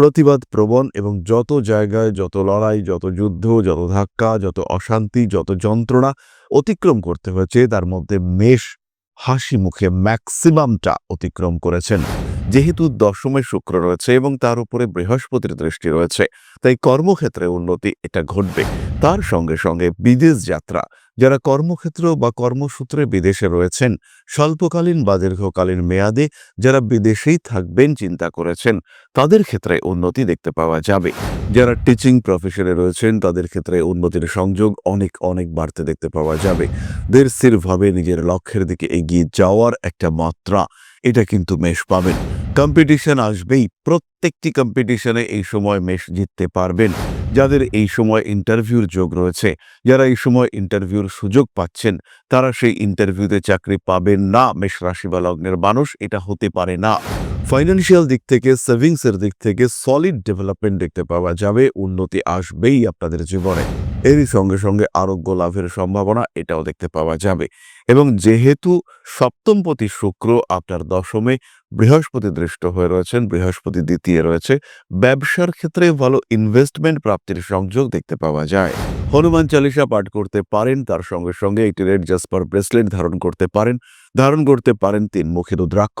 প্রতিবাদ প্রবণ এবং যত জায়গায় যত লড়াই, যত যুদ্ধ, যত ধাক্কা, যত অশান্তি, যত যন্ত্রণা অতিক্রম করতে হয়েছে, তার মধ্যে মেষ হাসি মুখে ম্যাক্সিমামটা অতিক্রম করেছেন। যেহেতু দশমে শুক্র রয়েছে এবং তার উপরে বৃহস্পতির দৃষ্টি রয়েছে, তাই কর্মক্ষেত্রে উন্নতি এটা ঘটবে। তার সঙ্গে সঙ্গে বিদেশ যাত্রা যারা কর্মক্ষেত্র বা কর্মসূত্রে বিদেশে রয়েছেন, স্বল্পকালীন বা দীর্ঘকালীন মেয়াদে যারা বিদেশেই থাকবেন চিন্তা করেছেন, তাদের ক্ষেত্রে উন্নতি দেখতে পাওয়া যাবে। যারা টিচিং প্রফেশনে রয়েছেন, তাদের ক্ষেত্রে উন্নতির সংযোগ অনেক অনেক বাড়তে দেখতে পাওয়া যাবে। দৃঢ়ভাবে নিজের লক্ষ্যের দিকে এগিয়ে যাওয়ার একটা মাত্রা, এটা কিন্তু মেষ পাবেন। কম্পিটিশন আসবেই, প্রত্যেকটি কম্পিটিশনে এই সময় মেষ জিততে পারবেন। যাদের এই সময় ইন্টারভিউর যোগ রয়েছে, যারা এই সময় ইন্টারভিউর সুযোগ পাচ্ছেন, তারা সেই ইন্টারভিউতে চাকরি পাবেন না। মেষ রাশি বা লগ্নের মানুষ, এটা হতে পারে না। ফাইন্যান্সিয়াল দিক থেকে সেভিংসের দিক থেকে সলিড ডেভেলপমেন্ট দেখতে পাওয়া যাবে, উন্নতি আসবেই আপনাদের জীবনে। এরই সঙ্গে সঙ্গে আরোগ্য লাভের সম্ভাবনা এটাও দেখতে পাওয়া যাবে। এবং যেহেতু সপ্তমপতি শুক্র আপনার দশমে বৃহস্পতি দৃষ্ট হয়ে রয়েছেন, বৃহস্পতি দ্বিতীয় রয়েছে, ব্যবসার ক্ষেত্রে ভালো ইনভেস্টমেন্ট প্রাপ্তির সংযোগ দেখতে পাওয়া যায়। হনুমান চালিসা পাঠ করতে পারেন, তার সঙ্গে সঙ্গে একটি রেড জাসপার ব্রেসলেট ধারণ করতে পারেন। ধারণ করতে পারেন তিন মুখী রুদ্রাক্ষ।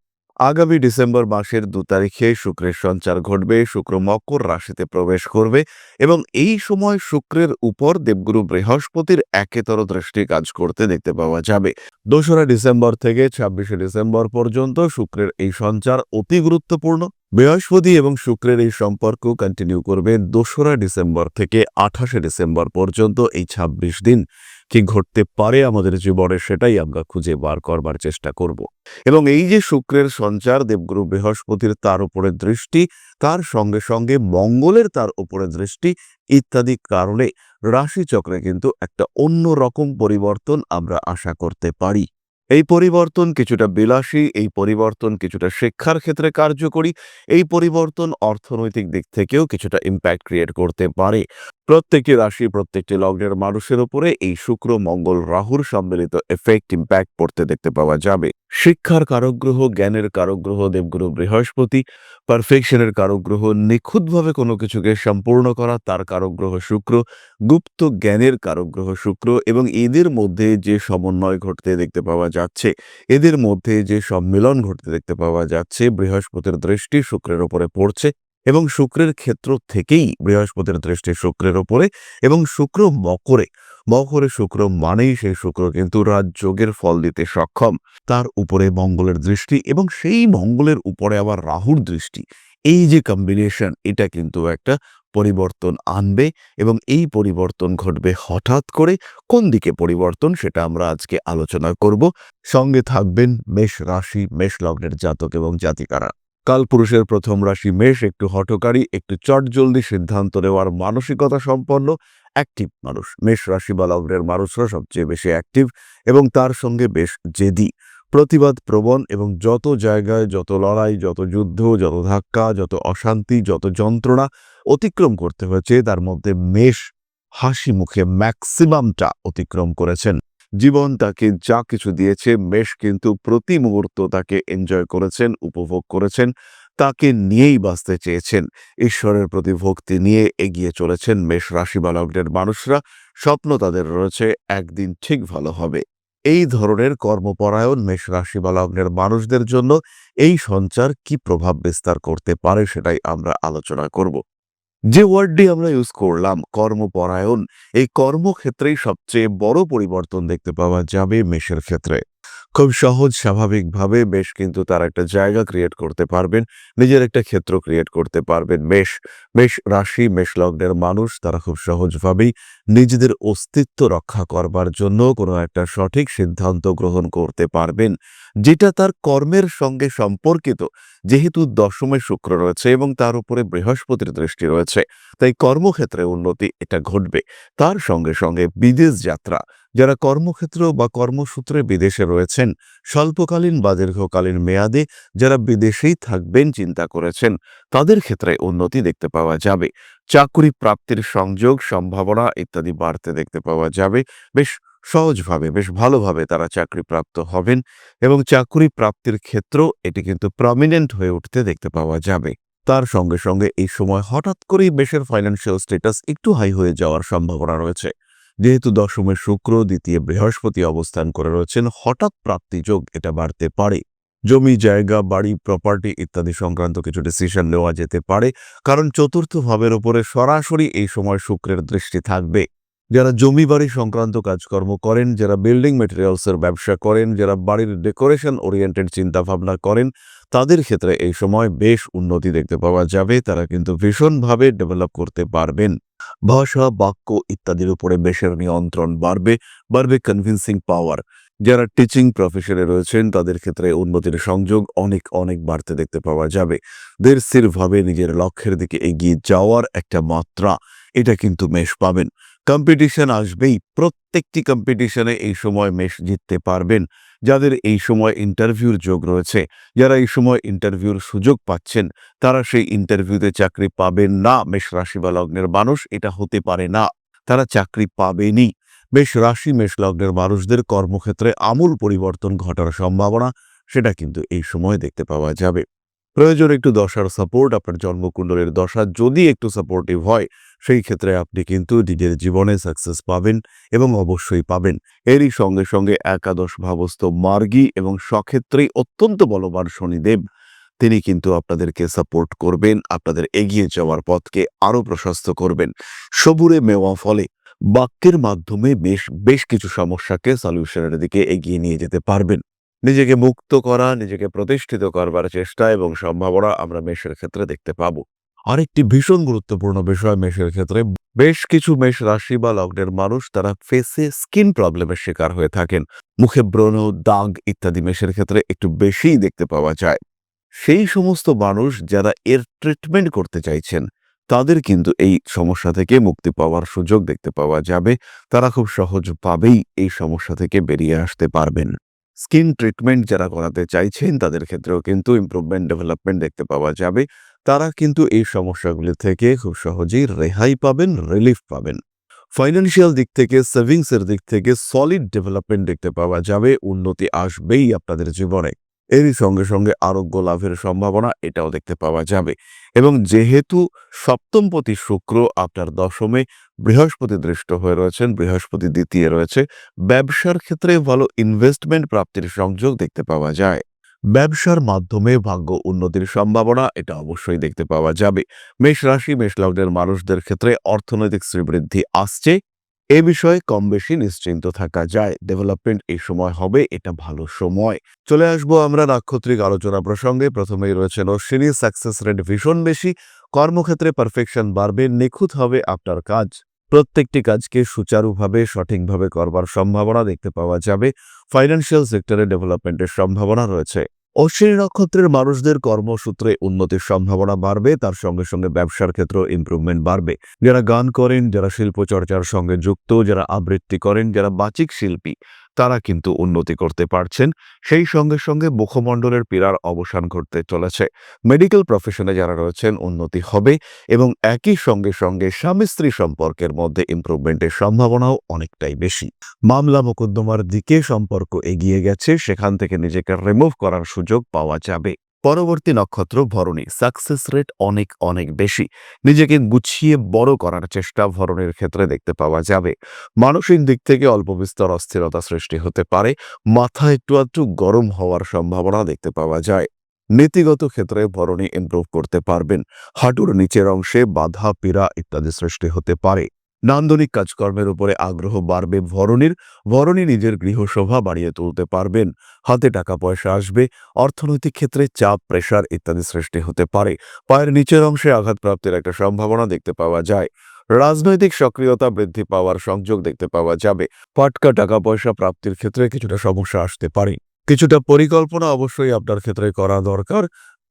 আগামী ডিসেম্বর মাসের দু তারিখে শুক্রের সঞ্চার ঘটবে, শুক্র মকর রাশিতে প্রবেশ করবে এবং এই সময় শুক্রের উপর দেবগুরু বৃহস্পতির একেতর দৃষ্টি কাজ করতে দেখতে পাওয়া যাবে। দোসরা ডিসেম্বর থেকে ছাব্বিশে ডিসেম্বর পর্যন্ত শুক্রের এই সঞ্চার অতি গুরুত্বপূর্ণ। বৃহস্পতি এবং শুক্রের এই সম্পর্ক কন্টিনিউ করবে দোসরা ডিসেম্বর থেকে আঠাশে ডিসেম্বর পর্যন্ত এই ২৬ দিন। কি ঘটতে পারে আমাদের জীবনে সেটাই আমরা খুঁজে বার করবার চেষ্টা করব। এবং এই যে শুক্রের সঞ্চার দেবগুরু বৃহস্পতির তার উপরে দৃষ্টি, তার সঙ্গে সঙ্গে মঙ্গলের তার উপরে দৃষ্টি ইত্যাদি কারণে রাশিচক্রে কিন্তু একটা অন্য রকম পরিবর্তন আমরা আশা করতে পারি। এই পরিবর্তন কিছুটা বিলাসী, এই পরিবর্তন কিছুটা শিক্ষার ক্ষেত্রে কার্যকরী, এই পরিবর্তন অর্থনৈতিক দিক থেকেও কিছুটা ইম্প্যাক্ট ক্রিয়েট করতে পারে। প্রত্যেকটি রাশি প্রত্যেকটি লগ্নের মানুষের উপরে এই শুক্র, মঙ্গল, রাহুর সম্মিলিত এফেক্ট ইম্প্যাক্ট পড়তে দেখতে পাওয়া যাবে। শিক্ষার কারগ্রহ জ্ঞানের কারগ্রহ দেবগুরু, বৃহস্পতি পারফেকশনের কারগ্রহ নিখুঁতভাবে কোনো কিছুকে সম্পূর্ণ করা, তার কারগ্রহ শুক্র, গুপ্ত জ্ঞানের কারগ্রহ শুক্র এবং এদের মধ্যে যে সমন্বয় ঘটতে দেখতে পাওয়া যাচ্ছে, এদের মধ্যে যে সম্মিলন ঘটতে দেখতে পাওয়া যাচ্ছে, বৃহস্পতির দৃষ্টি শুক্রের ওপরে পড়ছে এবং শুক্রের ক্ষেত্র থেকেই বৃহস্পতির দৃষ্টি শুক্রের ওপরে এবং শুক্র মকরে। মকরে শুক্র মানেই সেই শুক্র কিন্তু রাজযোগের ফল দিতে সক্ষম। তার উপরে মঙ্গলের দৃষ্টি এবং সেই মঙ্গলের উপরে আবার রাহুর দৃষ্টি। এই যে কম্বিনেশন এটা কিন্তু একটা পরিবর্তন আনবে এবং এই পরিবর্তন ঘটবে হঠাৎ করে কোন দিকে পরিবর্তন সেটা আমরা আজকে আলোচনা করব। সঙ্গে থাকবেন মেষ রাশি, মেষ লগ্নের জাতক এবং জাতিকারা। কালপুরুষের প্রথম রাশি মেষ, একটু হঠকারী, একটু চটজলদি সিদ্ধান্ত নেওয়ার মানসিকতা সম্পন্ন অ্যাক্টিভ মানুষ। মেষ রাশি বা লগ্নের মানুষরা সবচেয়ে বেশি অ্যাক্টিভ এবং তার সঙ্গে বেশ জেদি। প্রতিবাদ প্রবণ এবং যত জায়গায় যত লড়াই, যত যুদ্ধ, যত ধাক্কা, যত অশান্তি, যত যন্ত্রণা অতিক্রম করতে হয়েছে, তার মধ্যে মেষ হাসি মুখে ম্যাক্সিমামটা অতিক্রম করেছেন। জীবন তাকে যা কিছু দিয়েছে মেষ কিন্তু প্রতি মুহূর্ত তাকে এনজয় করেছেন, উপভোগ করেছেন, তাকে নিয়েই বাঁচতে চেয়েছেন। ঈশ্বরের প্রতি ভক্তি নিয়ে এগিয়ে চলেছেন মেষ রাশি বা লগ্নের মানুষরা। স্বপ্ন তাদের রয়েছে, একদিন ঠিক ভালো হবে। এই ধরনের কর্মপরায়ণ মেষ রাশি বা লগ্নের মানুষদের জন্য এই সঞ্চার কি প্রভাব বিস্তার করতে পারে সেটাই আমরা আলোচনা করব। যে ওয়ার্ডটি আমরা ইউজ করলাম, কর্মপরায়ণ, এই কর্মক্ষেত্রেই সবচেয়ে বড় পরিবর্তন দেখতে পাওয়া যাবে মেষের ক্ষেত্রে। খুব সহজ, স্বাভাবিকভাবে বেশ কিন্তু তারা একটা জায়গা ক্রিয়েট করতে পারবেন, নিজের একটা ক্ষেত্র ক্রিয়েট করতে পারবেন। মেষ মেষ রাশি মেষ লগ্নের মানুষ তারা খুব সহজভাবেই নিজেদের অস্তিত্ব রক্ষা করবার জন্য কোনো একটা সঠিক সিদ্ধান্ত গ্রহণ করতে পারবেন, যেটা তার কর্মের সঙ্গে সম্পর্কিত। যেহেতু দশমে শুক্র রয়েছে এবং তার উপরে বৃহস্পতির দৃষ্টি রয়েছে, তাই কর্মক্ষেত্রে উন্নতি এটা ঘটবে। তার সঙ্গে সঙ্গে বিদেশ যাত্রা যারা কর্মক্ষেত্র বা কর্মসূত্রে বিদেশে রয়েছেন, স্বল্পকালীন বা দীর্ঘকালীন মেয়াদে যারা বিদেশেই থাকবেন চিন্তা করেছেন, তাদের ক্ষেত্রে উন্নতি দেখতে পাওয়া যাবে। চাকরি প্রাপ্তির সংযোগ, সম্ভাবনা ইত্যাদি বাড়তে দেখতে পাওয়া যাবে। বেশ সহজভাবে, বেশ ভালোভাবে তারা চাকরি প্রাপ্ত হবেন এবং চাকরি প্রাপ্তির ক্ষেত্র এটি কিন্তু প্রমিনেন্ট হয়ে উঠতে দেখতে পাওয়া যাবে। তার সঙ্গে সঙ্গে এই সময় হঠাৎ করেই বেশের ফাইন্যান্সিয়াল স্ট্যাটাস একটু হাই হয়ে যাওয়ার সম্ভাবনা রয়েছে। যেহেতু দশমের শুক্র, দ্বিতীয় বৃহস্পতি অবস্থান করে রয়েছেন, হঠাৎ প্রাপ্তি যোগ এটা বাড়তে পারে। জমি, জায়গা, বাড়ি প্রপার্টি ইত্যাদি সংক্রান্ত কিছু ডিসিশন নেওয়া যেতে পারে। কারণ চতুর্থ ভাবের উপরে সরাসরি এই সময় শুক্রের দৃষ্টি থাকবে। যারা জমি বাড়ি সংক্রান্ত কাজকর্ম করেন, যারা বিল্ডিং মেটেরিয়ালসের ব্যবসা করেন, যারা বাড়ির ডেকোরেশন ওরিয়েন্টেড চিন্তাভাবনা করেন, তাদের ক্ষেত্রে এই সময় বেশ উন্নতি দেখতে পাওয়া যাবে। তারা কিন্তু ভীষণভাবে ডেভেলপ করতে পারবেন। ভাষা, বাক্য ইত্যাদির উপরে বেশের নিয়ন্ত্রণ বাড়বে বাড়বে কনভিন্সিং পাওয়ার যারা টিচিং প্রফেশনে রয়েছেন, তাদের ক্ষেত্রে উন্নতির সংযোগ অনেক অনেক বাড়তে দেখতে পাওয়া যাবে। স্থিরভাবে নিজের লক্ষ্যের দিকে এগিয়ে যাওয়ার একটা মাত্রা, এটা কিন্তু মেষ পাবেন। কম্পিটিশন আসবেই, প্রত্যেকটি কম্পিটিশনে এই সময় মেষ জিততে পারবেন। যাদের এই সময় ইন্টারভিউর যোগ রয়েছে, যারা এই সময় ইন্টারভিউর সুযোগ পাচ্ছেন, তারা সেই ইন্টারভিউতে চাকরি পাবেন না। মেষ রাশি বা লগ্নের মানুষ এটা হতে পারে না। তারা চাকরি পাবেনই মেষ রাশি, মেষ লগ্নের মানুষদের কর্মক্ষেত্রে আমূল পরিবর্তন ঘটার সম্ভাবনা, সেটা কিন্তু এই সময় দেখতে পাওয়া যাবে। প্রয়োজন একটু দশার সাপোর্ট আপনার জন্মকুণ্ডলের দশা যদি একটু সাপোর্টিভ হয় সেই ক্ষেত্রে আপনি কিন্তু নিজের জীবনে সাকসেস পাবেন এবং অবশ্যই পাবেন। এরই সঙ্গে সঙ্গে একাদশ ভাবস্থ মার্গী এবং সক্ষেত্রেই অত্যন্ত বলবান শনিদেব, তিনি কিন্তু আপনাদেরকে সাপোর্ট করবেন, আপনাদের এগিয়ে যাওয়ার পথকে আরও প্রশস্ত করবেন। সবুরে মেওয়া ফলে বাক্যের মাধ্যমে বেশ বেশ কিছু সমস্যাকে সলিউশনের দিকে এগিয়ে নিয়ে যেতে পারবেন। নিজেকে মুক্ত করা, নিজেকে প্রতিষ্ঠিত করবার চেষ্টা এবং সম্ভাবনা আমরা মেষের ক্ষেত্রে দেখতে পাবো। আরেকটি ভীষণ গুরুত্বপূর্ণ বিষয় মেষের ক্ষেত্রে, বেশ কিছু মেষ রাশি বা লগ্নের মানুষ তারা ফেসে স্কিন প্রবলেমের শিকার হয়ে থাকেন। মুখে ব্রণ, দাগ ইত্যাদি মেষের ক্ষেত্রে একটু বেশিই দেখতে পাওয়া যায়। সেই সমস্ত মানুষ যারা এর ট্রিটমেন্ট করতে চাইছেন, তাদের কিন্তু এই সমস্যা থেকে মুক্তি পাওয়ার সুযোগ দেখতে পাওয়া যাবে। তারা খুব সহজভাবেই এই সমস্যা থেকে বেরিয়ে আসতে পারবেন। স্কিন ট্রিটমেন্ট যারা করাতে চাইছেন, তাদের ক্ষেত্রেও কিন্তু ইমপ্রুভমেন্ট ডেভেলপমেন্ট দেখতে পাওয়া যাবে। তারা কিন্তু এই সমস্যাগুলি থেকে খুব সহজেই রেহাই পাবেন রিলিফ পাবেন। ফাইন্যান্সিয়াল দিক থেকে সেভিংসের দিক থেকে সলিড ডেভেলপমেন্ট দেখতে পাওয়া যাবে, উন্নতি আসবেই আপনাদের জীবনে। এরই সঙ্গে সঙ্গে আরোগ্য লাভের সম্ভাবনা এটাও দেখতে পাওয়া যাবে। এবং যেহেতু সপ্তমপতি শুক্র আপনার দশমে বৃহস্পতি দৃষ্ট হয়ে রয়েছেন, বৃহস্পতি দ্বিতীয় রয়েছে, ব্যবসার ক্ষেত্রে ভালো ইনভেস্টমেন্ট প্রাপ্তির সংযোগ দেখতে পাওয়া যায়। ব্যবসার মাধ্যমে ভাগ্য উন্নতির সম্ভাবনা, এটা অবশ্যই দেখতে পাওয়া যাবে। মেষ রাশি, মেষ লগ্নের মানুষদের ক্ষেত্রে অর্থনৈতিক শ্রীবৃদ্ধি আসছে। এ বিষয়ে কম বেশি নিশ্চিন্ত থাকা যায়। ডেভেলপমেন্ট এই সময় হবে, এটা ভালো সময়। চলে আসব আমরা নাক্ষত্রিক আলোচনা প্রসঙ্গে। প্রথমেই রয়েছেন অশ্বিনী সাকসেস রেট ভীষণ বেশি। কর্মক্ষেত্রে পারফেকশন বাড়বে, নিখুঁত হবে আপনার কাজ। প্রত্যেকটি কাজকে সুচারুভাবে, সঠিকভাবে করবার সম্ভাবনা দেখতে পাওয়া যাবে। ফাইন্যান্সিয়াল সেক্টরে ডেভেলপমেন্টের সম্ভাবনা রয়েছে। অশ্বিনী নক্ষত্রের মানুষদের কর্মসূত্রে উন্নতির সম্ভাবনা বাড়বে, তার সঙ্গে সঙ্গে ব্যবসার ক্ষেত্রেও ইম্প্রুভমেন্ট বাড়বে। যারা গান করেন, যারা শিল্পচর্চার সঙ্গে যুক্ত, যারা আবৃত্তি করেন, যারা বাচিক শিল্পী তারা কিন্তু উন্নতি করতে পারছেন। সেই সঙ্গে সঙ্গে মুখমণ্ডলের পীড়ার অবসান ঘটতে চলেছে। মেডিকেল প্রফেশনে যারা রয়েছেন উন্নতি হবে এবং একই সঙ্গে সঙ্গে স্বামী স্ত্রী সম্পর্কের মধ্যে ইম্প্রুভমেন্টের সম্ভাবনাও অনেকটাই বেশি। মামলা মোকদ্দমার দিকে সম্পর্ক এগিয়ে গেছে, সেখান থেকে নিজেকে রিমুভ করার সুযোগ পাওয়া যাবে। পরবর্তী নক্ষত্র ভরণী। সাকসেস রেট অনেক অনেক বেশি। নিজেকে গুছিয়ে বড় করার চেষ্টা ভরণের ক্ষেত্রে দেখতে পাওয়া যাবে। মানসিক দিক থেকে অল্প বিস্তর অস্থিরতা সৃষ্টি হতে পারে। মাথা একটু একটু গরম হওয়ার সম্ভাবনা দেখতে পাওয়া যায়। নীতিগত ক্ষেত্রে ভরণী ইমপ্রুভ করতে পারবেন। হাঁটুর নিচের অংশে বাধা, পীড়া ইত্যাদি সৃষ্টি হতে পারে। নান্দনিক কাজকর্মের উপরে আগ্রহ বাড়বে, ভরণীর ভরণী নিজের গৃহশোভা বাড়িয়ে তুলতে পারবেন। হাতে টাকা পয়সা আসবে, অর্থনৈতিক ক্ষেত্রে চাপ প্রেসার ইত্যাদি সৃষ্টি হতে পারে। পায়ের নিচের অংশে আঘাতপ্রাপ্তির একটা সম্ভাবনা দেখতে পাওয়া যায়। রাজনৈতিক সক্রিয়তা বৃদ্ধি পাওয়ার সংযোগ দেখতে পাওয়া যাবে। পাটকা টাকা পয়সা প্রাপ্তির ক্ষেত্রে কিছুটা সমস্যা আসতে পারে। কিছুটা পরিকল্পনা অবশ্যই আপনার ক্ষেত্রে করা দরকার।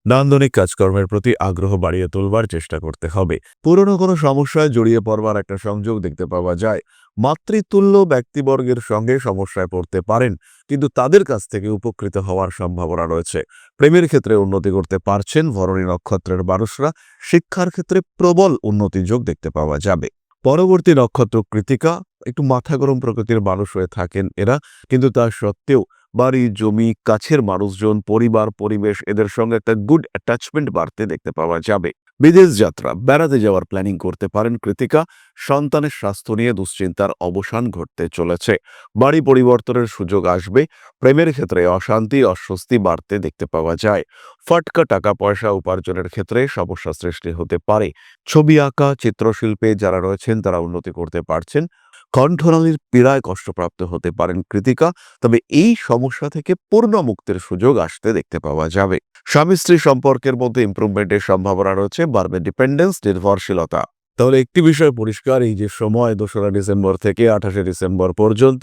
নান্দনিক কাজকর্মের প্রতি আগ্রহ বাড়িয়ে তুলবার চেষ্টা করতে হবে। পুরনো কোনো সমস্যায় জড়িয়ে পড়বার একটা সংযোগ দেখতে পাওয়া যায়। মাতৃতুল্য ব্যক্তিবর্গের সঙ্গে সমস্যায় পড়তে পারেন, কিন্তু তাদের কাছ থেকে উপকৃত হওয়ার সম্ভাবনা রয়েছে। প্রেমের ক্ষেত্রে উন্নতি করতে পারছেন ভরণী নক্ষত্রের মানুষরা, শিক্ষার ক্ষেত্রে প্রবল উন্নতি যোগ দেখতে পাওয়া যাবে। পরবর্তী নক্ষত্র কৃতিকা, একটু মাথা গরম প্রকৃতির মানুষ হয়ে থাকেন এরা, কিন্তু তা সত্ত্বেও বাড়ি, জমি, কাছের মানুষজন, পরিবার, পরিবেশ, এদের সঙ্গে একটা গুড অ্যাটাচমেন্ট বাড়তে দেখতে পাওয়া যাবে। বিদেশ যাত্রা, বেড়াতে যাওয়ার প্ল্যানিং করতে পারেন কৃতিকা। সন্তানের স্বাস্থ্য নিয়ে দুশ্চিন্তার অবসান ঘটতে চলেছে। বাড়ি পরিবর্তনের সুযোগ আসবে। প্রেমের ক্ষেত্রে অশান্তি, অস্বস্তি বাড়তে দেখতে পাওয়া যায়। ফটকা টাকা, পয়সা উপার্জনের ক্ষেত্রে সমস্যা সৃষ্টি হতে পারে। ছবি আঁকা, চিত্রশিল্পে যারা রয়েছেন, তারা উন্নতি করতে পারছেন। কণ্ঠনালীর পীড়ায় কষ্টপ্রাপ্ত হতে পারেন কৃতিকা, তবে এই সমস্যা থেকে পূর্ণ মুক্তির সুযোগ আসতে দেখতে পাওয়া যাবে। স্বামী স্ত্রী সম্পর্কের মধ্যে ইমপ্রুভমেন্টের সম্ভাবনা রয়েছে, বাড়বে ডিপেন্ডেন্স নির্ভরশীলতা। তাহলে একটি বিষয় পরিষ্কার, এই যে সময়, দোসরা ডিসেম্বর থেকে আঠাশে ডিসেম্বর পর্যন্ত,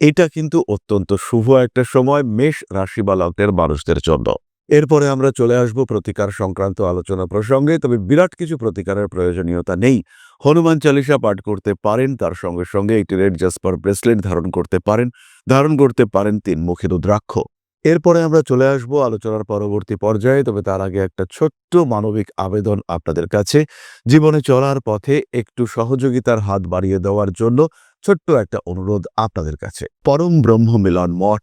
এটা কিন্তু অত্যন্ত শুভ একটা সময়, মেষ রাশি বা লগ্নের মানুষদের জন্য। এরপরে আমরা চলে আসব প্রতিকার সংক্রান্ত আলোচনা প্রসঙ্গে, তবে বিরাট কিছু প্রতিকারের প্রয়োজনীয়তা নেই। হনুমান চালিসা পাঠ করতে পারেন, তার সঙ্গে সঙ্গে একটি রেড জাসপার ব্রেসলেট ধারণ করতে পারেন, ধারণ করতে পারেন তিন মুখী রুদ্রাক্ষ এরপরে আমরা চলে আসব আলোচনার পরবর্তী পর্যায়ে, তবে তার আগে একটা ছোট্ট মানবিক আবেদন আপনাদের কাছে। জীবনে চলার পথে একটু সহযোগিতার হাত বাড়িয়ে দেওয়ার জন্য ছোট্ট একটা অনুরোধ আপনাদের কাছে। পরম ব্রহ্ম মিলন মঠ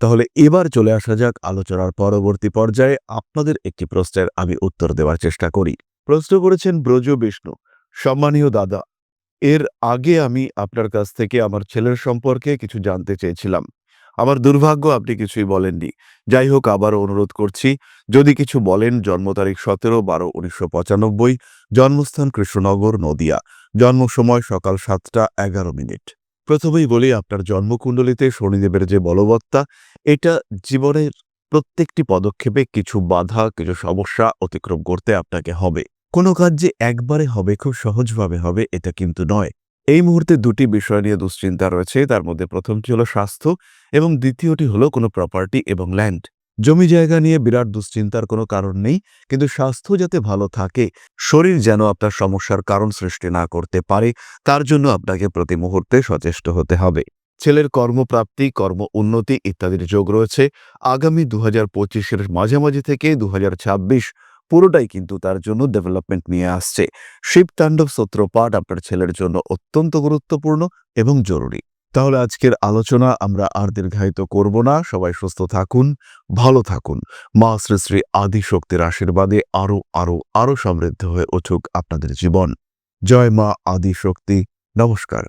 তাহলে এবার চলে আসা যাক আলোচনার পরবর্তী পর্যায়ে আপনাদের একটি প্রশ্নের আমি উত্তর দেওয়ার চেষ্টা করি। প্রশ্ন করেছেন ব্রজ বিষ্ণু, সম্মানীয় দাদা, এর আগে আমি আপনার কাছ থেকে আমার ছেলের সম্পর্কে কিছু জানতে চেয়েছিলাম। আমার দুর্ভাগ্য আপনি কিছুই বলেননি। যাই হোক, আবারও অনুরোধ করছি, যদি কিছু বলেন, জন্ম তারিখ সতেরো বারো উনিশশো পঁচানব্বই, জন্মস্থান কৃষ্ণনগর, নদিয়া। জন্ম সময় সকাল সাতটা এগারো মিনিট। প্রথমেই বলি, আপনার জন্মকুণ্ডলিতে শনিদেবের যে বলবত্তা, এটা জীবনের প্রত্যেকটি পদক্ষেপে কিছু বাধা, কিছু সমস্যা অতিক্রম করতে আপনাকে হবে। কোনো কাজ যে একবারে হবে, খুব সহজভাবে হবে, এটা কিন্তু নয়। এই মুহূর্তে দুটি বিষয় নিয়ে দুশ্চিন্তা রয়েছে। তার মধ্যে প্রথমটি হলো স্বাস্থ্য এবং দ্বিতীয়টি হলো কোনো প্রপার্টি এবং ল্যান্ড জমি জায়গা নিয়ে বিরাট দুশ্চিন্তার কোনো কারণ নেই, কিন্তু স্বাস্থ্য যাতে ভালো থাকে, শরীর যেন আপনার সমস্যার কারণ সৃষ্টি না করতে পারে, তার জন্য আপনাকে প্রতি মুহূর্তে সচেষ্ট হতে হবে। ছেলের কর্মপ্রাপ্তি, কর্ম উন্নতি ইত্যাদির যোগ রয়েছে। আগামী দু হাজার পঁচিশের মাঝামাঝি থেকে দু পুরোটাই কিন্তু তার জন্য ডেভেলপমেন্ট নিয়ে আসছে। শিব তাণ্ডব সূত্রপাঠ আপনার ছেলের জন্য অত্যন্ত গুরুত্বপূর্ণ এবং জরুরি। তাহলে আজকের আলোচনা আমরা আর দীর্ঘায়িত করব না। সবাই সুস্থ থাকুন, ভালো থাকুন। মা শ্রী শ্রী আদি শক্তির আশীর্বাদে আরও আরও আরও সমৃদ্ধ হয়ে উঠুক আপনাদের জীবন। জয় মা আদি শক্তি। নমস্কার।